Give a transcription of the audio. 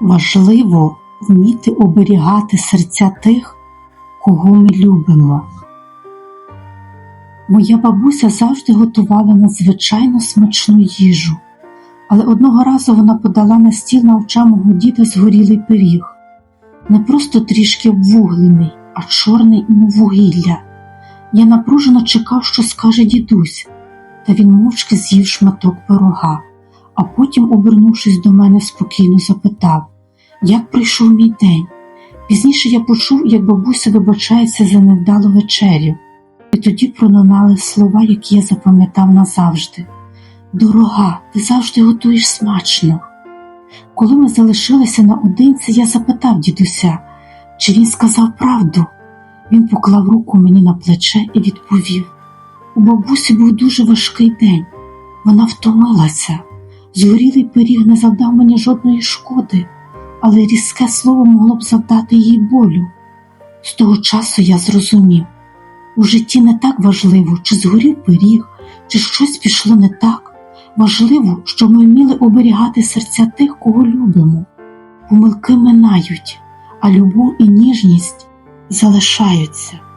Важливо вміти оберігати серця тих, кого ми любимо. Моя бабуся завжди готувала надзвичайно смачну їжу, але одного разу вона подала на стіл навчамого діда згорілий пиріг, не просто трішки обвуглений, а чорний мов вугілля. Я напружено чекав, що скаже дідусь, та він мовчки з'їв шматок пирога, а потім, обернувшись до мене, спокійно запитав, як прийшов мій день. Пізніше я почув, як бабуся вибачається за невдалу вечерю, і тоді пролунали слова, які я запам'ятав назавжди. Дорога, ти завжди готуєш смачно. Коли ми залишилися наодинці, я запитав дідуся, чи він сказав правду. Він поклав руку мені на плече і відповів: У бабусі був дуже важкий день. Вона втомилася. Згорілий пиріг не завдав мені жодної шкоди, але різке слово могло б завдати їй болю. З того часу я зрозумів у житті не так важливо, чи згорів пиріг, чи щось пішло не так. Важливо, щоб ми вміли оберігати серця тих, кого любимо. Помилки минають, а любов і ніжність залишаються.